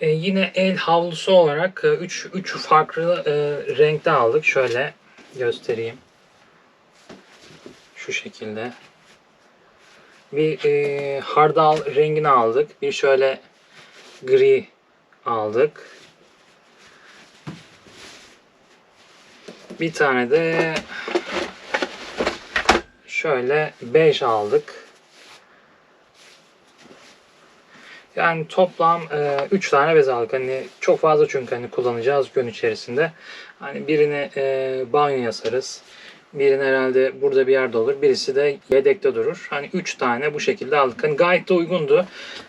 E, yine el havlusu olarak 3 3 farklı e, renkte aldık. Şöyle göstereyim. Şu şekilde. Bir e, hardal rengini aldık. Bir şöyle gri aldık. Bir tane de şöyle bej aldık. Yani toplam 3 tane bez aldık. Hani çok fazla çünkü hani kullanacağız gün içerisinde. Hani birini e, banyoya sarız. Birini herhalde burada bir yerde olur. Birisi de yedekte durur. Hani 3 tane bu şekilde aldık. Hani gayet de uygundu.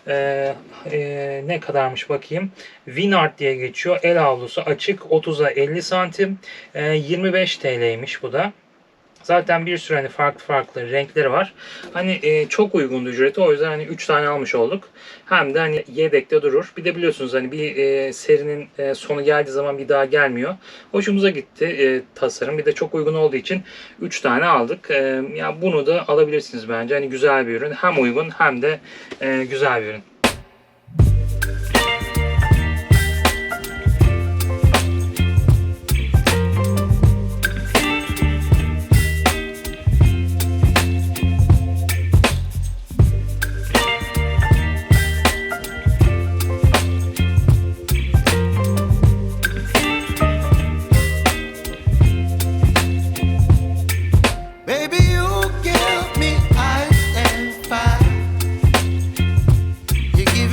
Ee, e, ne kadarmış bakayım. Winart diye geçiyor. El havlusu açık 30'a 50 santim. Ee, 25 TL'ymiş bu da. Zaten bir sürü hani farklı farklı renkleri var. Hani e, çok uygundu ücreti. O yüzden hani 3 tane almış olduk. Hem de hani yedekte durur. Bir de biliyorsunuz hani bir e, serinin e, sonu geldiği zaman bir daha gelmiyor. Hoşumuza gitti e, tasarım. Bir de çok uygun olduğu için 3 tane aldık. E, ya bunu da alabilirsiniz bence. Hani güzel bir ürün. Hem uygun hem de e, güzel bir ürün.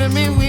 I me